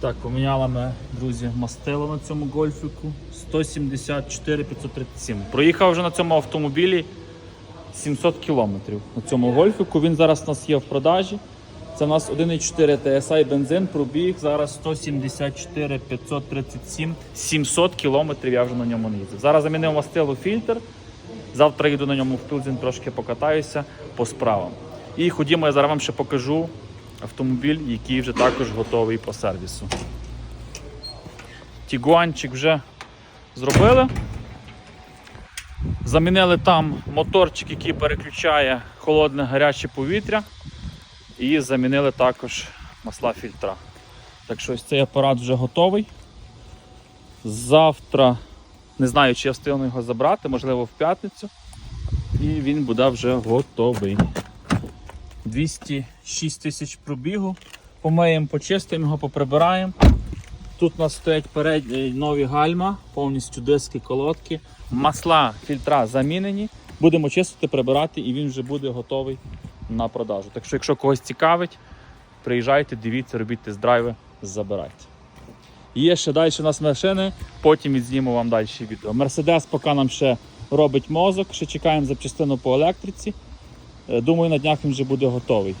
Так, поміняла ми, друзі, мастило на цьому гольфіку 174 537. Проїхав вже на цьому автомобілі 700 кілометрів. На цьому гольфіку він зараз у нас є в продажі. Це у нас 1,4 TSI бензин, пробіг зараз 174 537 700 кілометрів я вже на ньому не їздив. Зараз замінив мастило фільтр. Завтра їду на ньому в Пілзін, трошки покатаюся по справам. І ходімо, я зараз вам ще покажу автомобіль, який вже також готовий по сервісу. Тігуанчик вже зробили. Замінили там моторчик, який переключає холодне гаряче повітря. І замінили також масла фільтра. Так що ось цей апарат вже готовий. Завтра не знаю, чи я встигну його забрати, можливо, в п'ятницю. І він буде вже готовий. 206 тисяч пробігу. Помиємо, почистимо його, поприбираємо. Тут у нас стоять передні нові гальма, повністю диски, колодки. Масла, фільтра замінені. Будемо чистити, прибирати і він вже буде готовий на продажу. Так що, якщо когось цікавить, приїжджайте, дивіться, робіть тест-драйви, забирайте. Є ще далі у нас машини, потім відзніму вам далі відео. Мерседес поки нам ще робить мозок, ще чекаємо запчастину по електриці. Е, Думаю, на днях він вже буде готовий.